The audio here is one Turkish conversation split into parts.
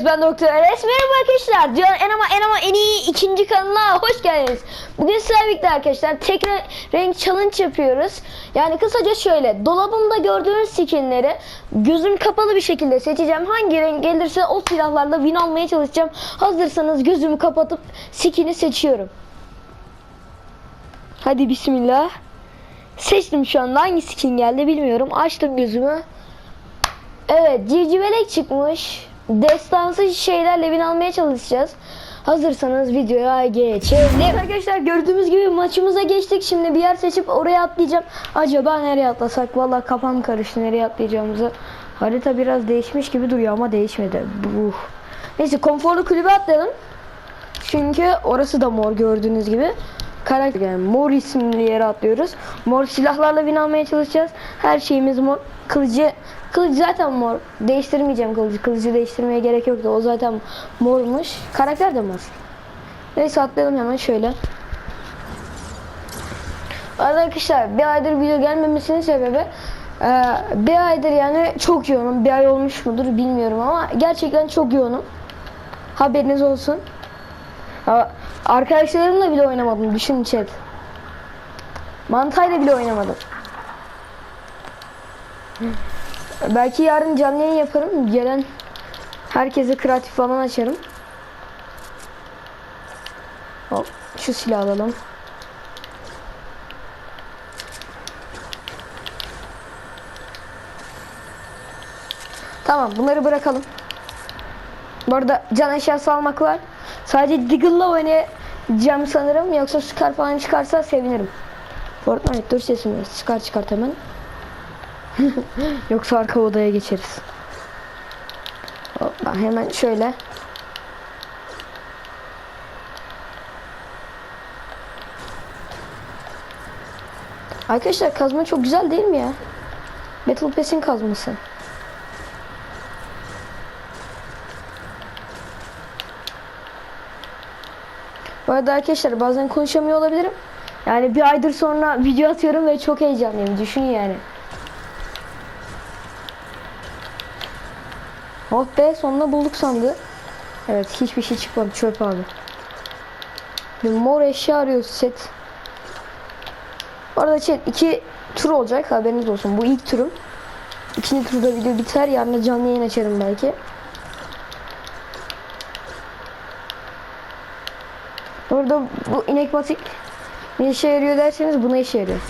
Evet ben Doktor Enes. Merhaba arkadaşlar. Dünyanın en ama en ama en iyi ikinci kanalına hoş geldiniz. Bugün sizlerle birlikte arkadaşlar tek re- renk challenge yapıyoruz. Yani kısaca şöyle. Dolabımda gördüğünüz skinleri gözüm kapalı bir şekilde seçeceğim. Hangi renk gelirse o silahlarla win almaya çalışacağım. Hazırsanız gözümü kapatıp skini seçiyorum. Hadi bismillah. Seçtim şu anda hangi skin geldi bilmiyorum. Açtım gözümü. Evet civcivelek çıkmış. Destansı şeylerle win almaya çalışacağız. Hazırsanız videoya geçelim. Arkadaşlar gördüğümüz gibi maçımıza geçtik. Şimdi bir yer seçip oraya atlayacağım. Acaba nereye atlasak? Vallahi kafam karıştı nereye atlayacağımızı. Harita biraz değişmiş gibi duruyor ama değişmedi. Buh. Neyse konforlu kulübe atlayalım. Çünkü orası da mor gördüğünüz gibi. Karakter yani mor isimli yere atlıyoruz. Mor silahlarla win almaya çalışacağız. Her şeyimiz mor. Kılıcı kılıcı zaten mor. Değiştirmeyeceğim kılıcı. Kılıcı değiştirmeye gerek yoktu. O zaten mormuş. Karakter de mor. Neyse atlayalım hemen şöyle. Arkadaşlar bir aydır video gelmemesinin sebebi e, bir aydır yani çok yoğunum. Bir ay olmuş mudur bilmiyorum ama gerçekten çok yoğunum. Haberiniz olsun. Arkadaşlarımla bile oynamadım. Düşün chat. Mantayla bile oynamadım. Belki yarın canlı yayın yaparım. Gelen herkese kreatif falan açarım. Hop, şu silahı alalım. Tamam bunları bırakalım. Bu arada can eşyası almak var. Sadece Diggle'la oynayacağım sanırım. Yoksa Scar falan çıkarsa sevinirim. Fortnite dur sesimi. Scar çıkart hemen. Yoksa arka odaya geçeriz. Hoppa, hemen şöyle. Arkadaşlar kazma çok güzel değil mi ya? Battle Pass'in kazması. Bu arada arkadaşlar bazen konuşamıyor olabilirim. Yani bir aydır sonra video atıyorum ve çok heyecanlıyım. Düşünün yani. Oh be sonunda bulduk sandı. Evet hiçbir şey çıkmadı çöp abi. Bir mor eşya arıyoruz chat. Bu arada chat iki tur olacak haberiniz olsun. Bu ilk turum. İkinci turda video biter. Yarın canlı yayın açarım belki. Orada bu inek batik ne işe yarıyor derseniz buna işe yarıyor.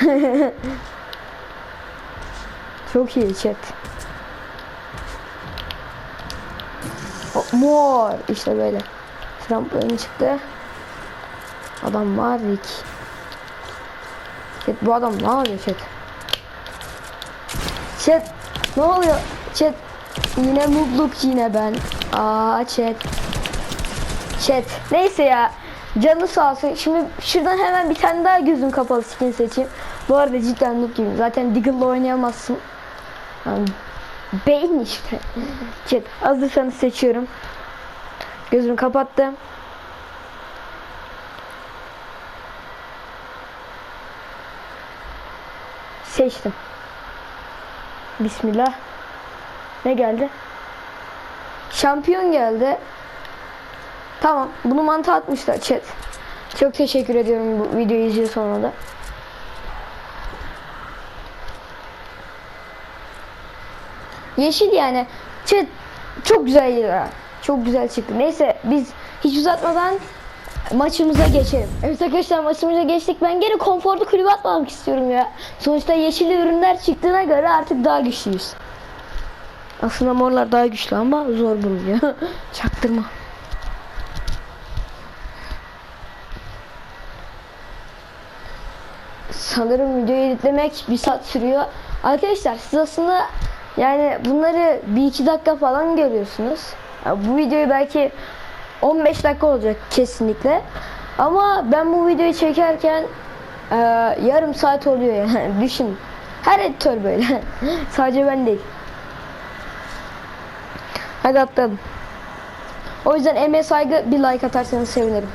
Çok iyi chat. Mor işte böyle. Trampolin çıktı. Adam var Rick. Chat bu adam ne yapıyor chat? Chat ne oluyor? Chat yine mutluluk yine ben. Aa chat. Chat. Neyse ya. Canı sağ olsun. Şimdi şuradan hemen bir tane daha gözüm kapalı skin seçeyim. Bu arada cidden noob gibi. Zaten Diggle'la oynayamazsın. Yani beyin işte. Chat. Hazırsanız seçiyorum. Gözümü kapattım. Seçtim. Bismillah. Ne geldi? Şampiyon geldi. Tamam. Bunu mantığa atmışlar chat. Çok teşekkür ediyorum bu videoyu izliyor sonra da. Yeşil yani. Chat çok güzel ya. Çok güzel çıktı. Neyse biz hiç uzatmadan maçımıza geçelim. Evet arkadaşlar maçımıza geçtik. Ben gene konforlu kulübe atmamak istiyorum ya. Sonuçta yeşil ürünler çıktığına göre artık daha güçlüyüz. Aslında morlar daha güçlü ama zor bulunuyor. Çaktırma. sanırım videoyu editlemek bir saat sürüyor. Arkadaşlar siz aslında yani bunları bir iki dakika falan görüyorsunuz. Ya bu videoyu belki 15 dakika olacak kesinlikle. Ama ben bu videoyu çekerken e, yarım saat oluyor yani düşün. Her editör böyle. Sadece ben değil. Hadi atlayalım. O yüzden emeğe saygı bir like atarsanız sevinirim.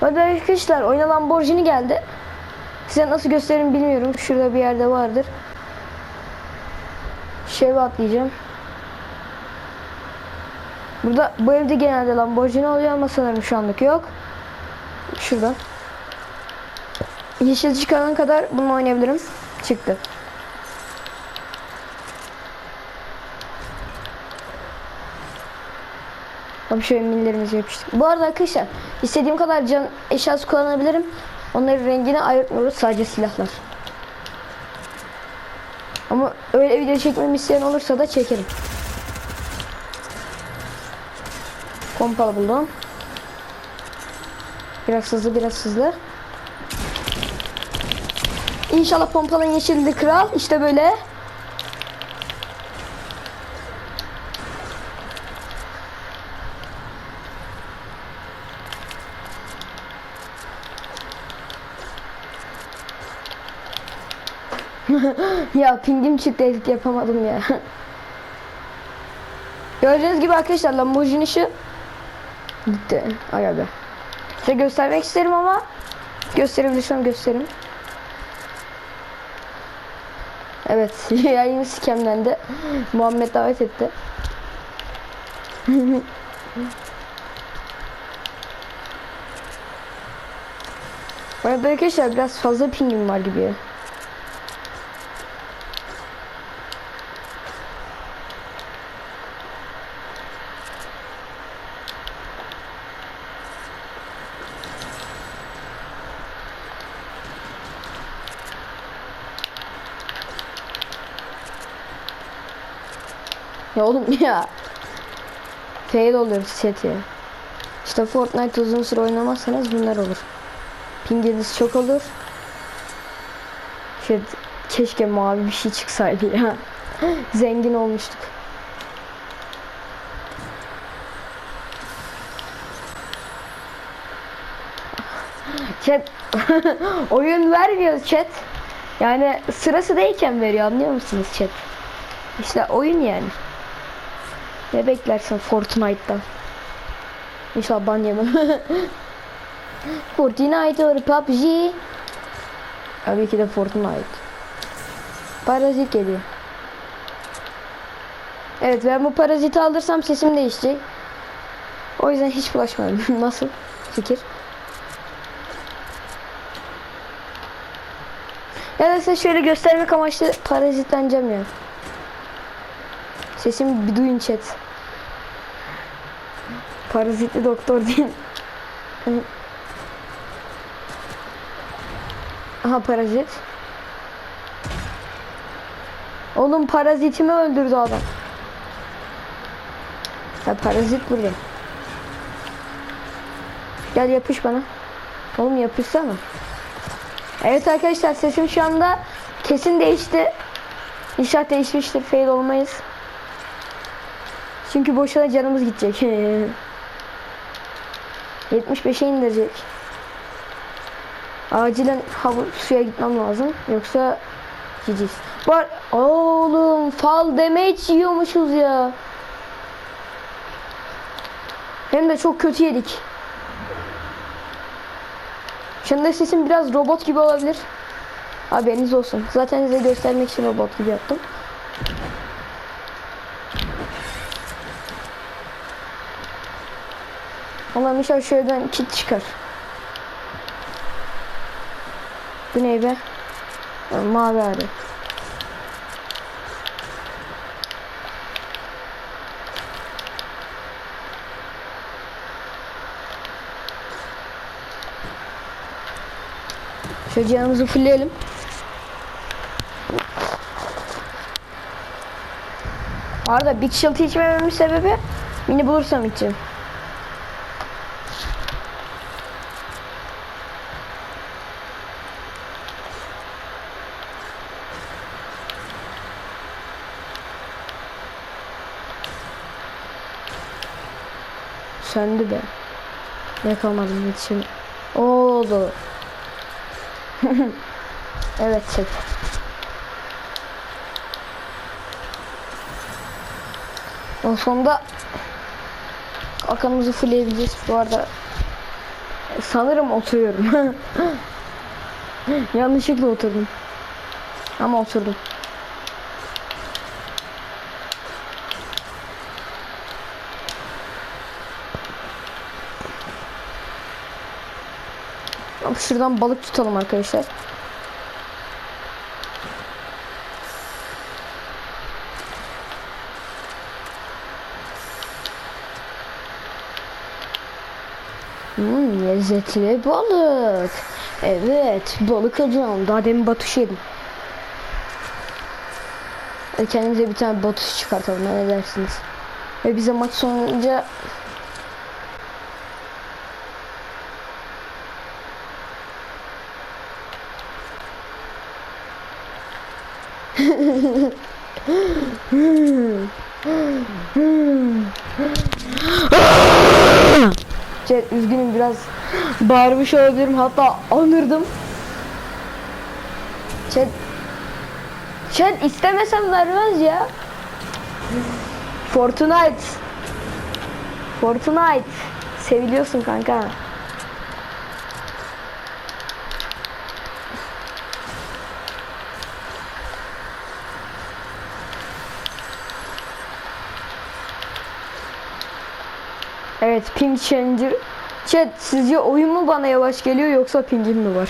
Hadi arkadaşlar oyuna Lamborghini geldi. Size nasıl göstereyim bilmiyorum. Şurada bir yerde vardır. Şeve atlayacağım. Burada bu evde genelde Lamborghini oluyor ama sanırım şu anlık yok. Şurada. Yeşil çıkana kadar bunu oynayabilirim. Çıktı. Abi şöyle millerimizi yapıştık. Bu arada arkadaşlar istediğim kadar can eşyası kullanabilirim. Onların rengini ayırtmıyoruz sadece silahlar. Ama öyle video çekmemi isteyen olursa da çekerim. Pompalı buldum. Biraz hızlı biraz hızlı. İnşallah pompalın yeşildi kral. İşte böyle. ya pingim çıktı edit yapamadım ya. Gördüğünüz gibi arkadaşlar Lamborghini şu gitti. Ay abi. Size göstermek isterim ama gösterebilirsem gösteririm. Evet yayın sikemden de Muhammed davet etti. Bu arada arkadaşlar biraz fazla pingim var gibi. Ya oğlum ya. Fail oluyor chat ya. İşte Fortnite uzun süre oynamazsanız bunlar olur. Pinginiz çok olur. Şey, keşke mavi bir şey çıksaydı ya. Zengin olmuştuk. Chat oyun vermiyor chat. Yani sırası değilken veriyor anlıyor musunuz chat? İşte oyun yani. Ne beklersin Fortnite'dan? İnşallah ban yemem. Fortnite or PUBG. Tabii ki de Fortnite. Parazit geliyor. Evet ben bu paraziti alırsam sesim değişecek. O yüzden hiç bulaşmadım. Nasıl? Fikir. Ya da size şöyle göstermek amaçlı parazitleneceğim ya. Sesimi bir duyun chat. Parazitli doktor değil. Aha parazit. Oğlum parazitimi öldürdü adam. Ya parazit burada. Gel yapış bana. Oğlum yapışsana. Evet arkadaşlar sesim şu anda kesin değişti. İnşaat değişmiştir. Fail olmayız. Çünkü boşuna canımız gidecek. 75'e indirecek. Acilen hava suya gitmem lazım. Yoksa gideceğiz. Var oğlum fal damage yiyormuşuz ya. Hem de çok kötü yedik. Şimdi sesim biraz robot gibi olabilir. Haberiniz olsun. Zaten size göstermek için robot gibi yaptım. Allah'ım inşallah şuradan kit çıkar. Bu ne be? Mavi arı. Şöyle canımızı fulleyelim. Arada Big Shield içmememin sebebi mini bulursam içeceğim. Söndü be. Yakamadım yetişim. Oldu. evet çek. En sonunda arkamızı fullleyebileceğiz. Bu arada sanırım oturuyorum. Yanlışlıkla oturdum. Ama oturdum. Şuradan balık tutalım arkadaşlar. Hmm, lezzetli balık. Evet, balık alacağım. Daha demin batış yedim. Kendimize bir tane batış çıkartalım. Ne dersiniz? Ve bize maç sonunca Şey, üzgünüm biraz bağırmış olabilirim hatta anırdım. Chat Chat istemesem vermez ya. Fortnite. Fortnite. Seviliyorsun kanka. Evet ping changer. Chat sizce oyun mu bana yavaş geliyor yoksa pingim mi var?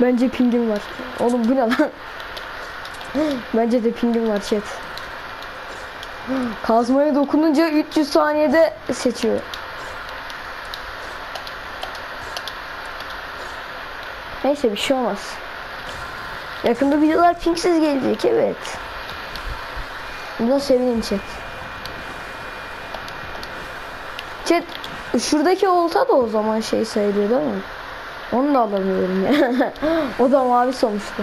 Bence pingim var. Oğlum bu ne lan? Bence de pingim var chat. Kazmaya dokununca 300 saniyede seçiyor. Neyse bir şey olmaz. Yakında videolar pingsiz gelecek evet. Buna sevinin chat. Chat şuradaki olta da o zaman şey sayılıyor değil mi? Onu da alamıyorum ya. o da mavi sonuçta.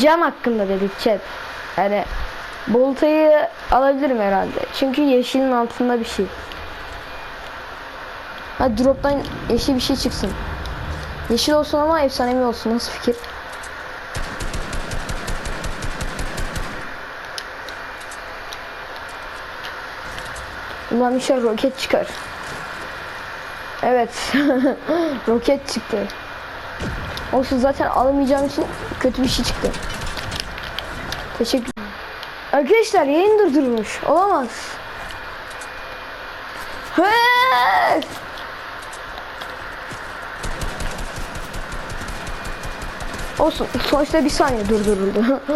Cam hakkında dedik chat. Yani boltayı alabilirim herhalde. Çünkü yeşilin altında bir şey. Hadi drop'tan yeşil bir şey çıksın. Yeşil olsun ama efsanevi olsun. Nasıl fikir? Ulan inşallah roket çıkar. Evet. roket çıktı. Olsun zaten alamayacağım için kötü bir şey çıktı. Teşekkür Arkadaşlar yayın durdurmuş. Olamaz. Hey! Olsun. Sonuçta bir saniye durduruldu.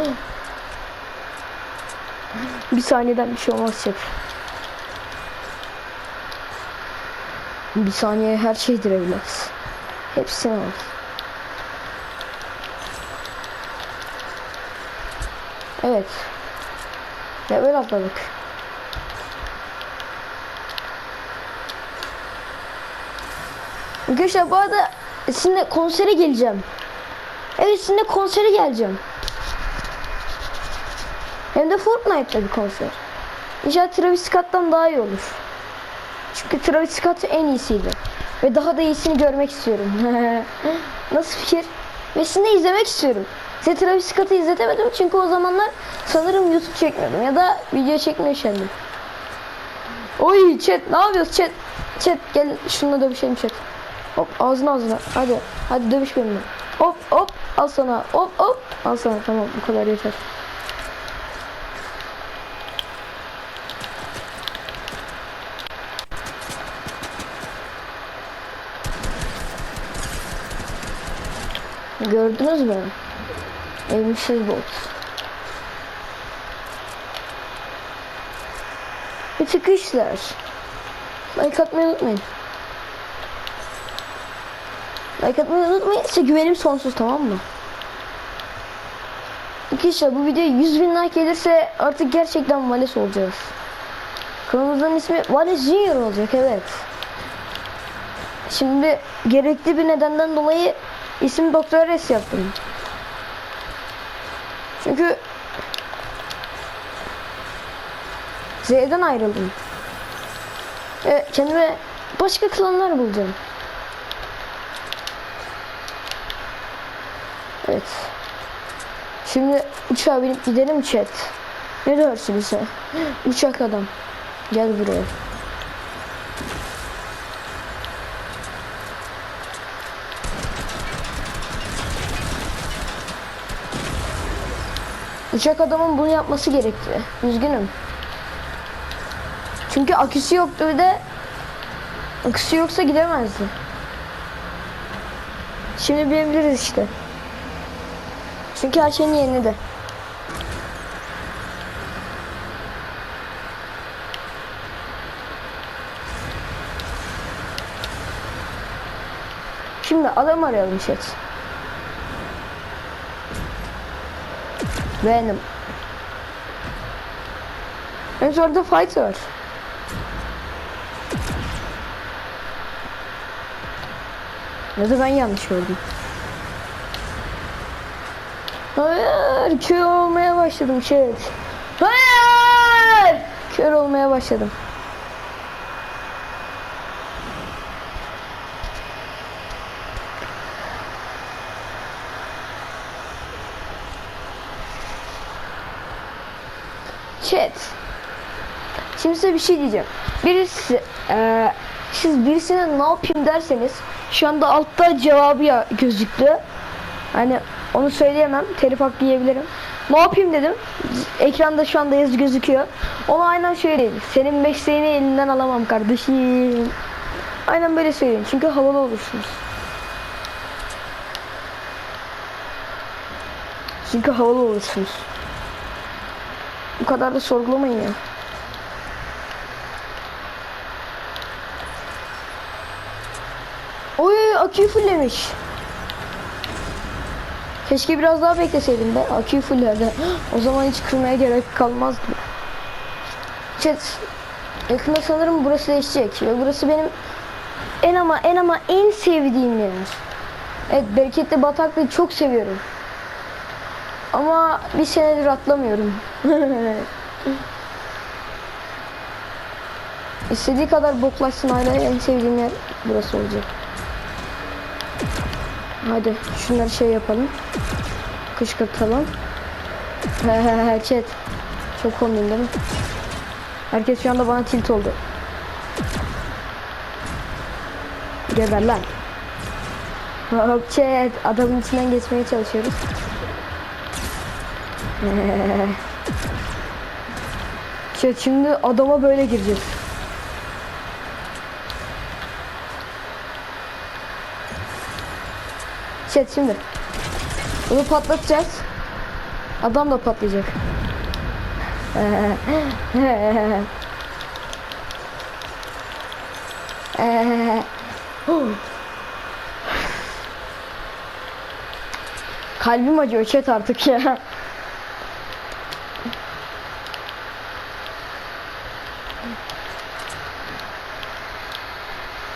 bir saniyeden bir şey olmaz şef. Bir saniye her şeydir evlat. Hepsini al. Evet. Level atladık. Arkadaşlar bu arada sizinle konsere geleceğim. Evet sizinle konsere geleceğim. Hem de Fortnite'da bir konser. İnşallah Travis Scott'tan daha iyi olur. Çünkü Travis Scott en iyisiydi. Ve daha da iyisini görmek istiyorum. Nasıl fikir? Ve sizinle izlemek istiyorum. Size Travis Scott'ı izletemedim çünkü o zamanlar sanırım YouTube çekmiyordum ya da video çekmiyor şimdi. Oy chat ne yapıyorsun chat? Chat gel şununla dövüşelim chat. Hop ağzına ağzına hadi hadi dövüş benimle. Hop hop al sana hop hop al sana tamam bu kadar yeter. Gördünüz mü? Evimsiz bot. Bir çıkışlar. Like atmayı unutmayın. Like atmayı unutmayın. Size güvenim sonsuz tamam mı? Arkadaşlar bu videoya 100 bin like gelirse artık gerçekten Vales olacağız. Kanalımızın ismi Vales Junior olacak evet. Şimdi gerekli bir nedenden dolayı isim Doktor S yaptım. Çünkü Z'den ayrıldım. Ve kendime başka klanlar bulacağım. Evet. Şimdi uçağa binip gidelim chat. Ne dersiniz ha? Uçak adam. Gel buraya. Uçak adamın bunu yapması gerekti. Üzgünüm. Çünkü aküsü yoktu bir de Akısı yoksa gidemezdim. Şimdi bilebiliriz işte. Çünkü her şeyin yerinde de. Şimdi adam arayalım chat. Venom. Henüz orada fight var. Ya da ben yanlış gördüm. Hayır, kör olmaya başladım chat. Hayır, kör olmaya başladım. Chat. Şimdi size bir şey diyeceğim. Birisi, eee, siz birisine ne yapayım derseniz şu anda altta cevabı ya gözüktü. Hani onu söyleyemem. Telif hakkı yiyebilirim. Ne yapayım dedim. Ekranda şu anda yazı gözüküyor. Onu aynen şöyle deyin. Senin mesleğini elinden alamam kardeşim. Aynen böyle söyleyin. Çünkü havalı olursunuz. Çünkü havalı olursunuz. Kadar da sorgulamayın ya. Oy aküyü fulllemiş. Keşke biraz daha bekleseydim be. Aküyü fullerdi. O zaman hiç kırmaya gerek kalmazdı. Chat. Yakında sanırım burası değişecek. Ve burası benim en ama en ama en sevdiğim yer. Evet bereketli bataklığı çok seviyorum. Ama bir senedir atlamıyorum. İstediği kadar boklaşsın hala en sevdiğim yer burası olacak. Hadi şunları şey yapalım. Kışkırtalım. Chat. Çok komiyim değil mi? Herkes şu anda bana tilt oldu. Geber lan. Hop chat. Adamın içinden geçmeye çalışıyoruz. Chat şimdi adama böyle gireceğiz. Chat şimdi. Bunu patlatacağız. Adam da patlayacak. Kalbim acıyor chat artık ya.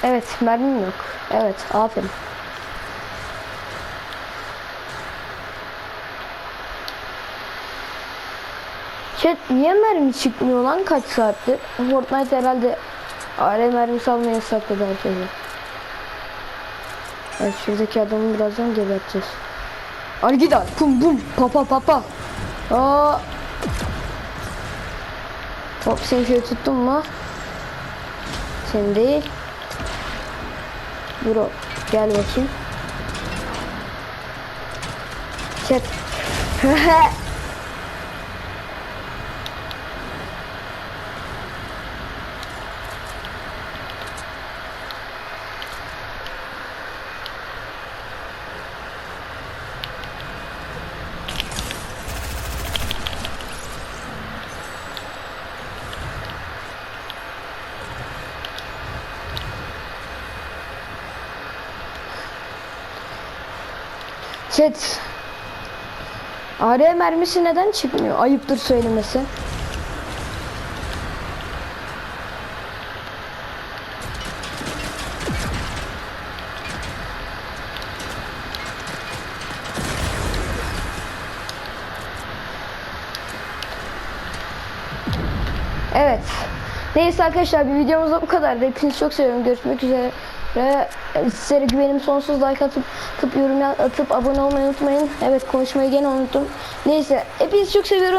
Evet mermim yok. Evet aferin. Chat niye mermi çıkmıyor lan kaç saattir? Fortnite herhalde AR mermisi almayı yasakladı herkese. Evet şuradaki adamı birazdan geberteceğiz. Al. Pum pum. Papa papa. Aa. Hop seni şöyle tuttum mu? Sen değil. Bro gel bakayım. Chat. Chat. AR mermisi neden çıkmıyor? Ayıptır söylemesi. Evet. Neyse arkadaşlar bir videomuz da bu kadardı. Hepinizi çok seviyorum. Görüşmek üzere. Ve sizlere güvenim sonsuz like atıp, atıp yorum atıp abone olmayı unutmayın. Evet konuşmayı gene unuttum. Neyse hepinizi çok seviyorum.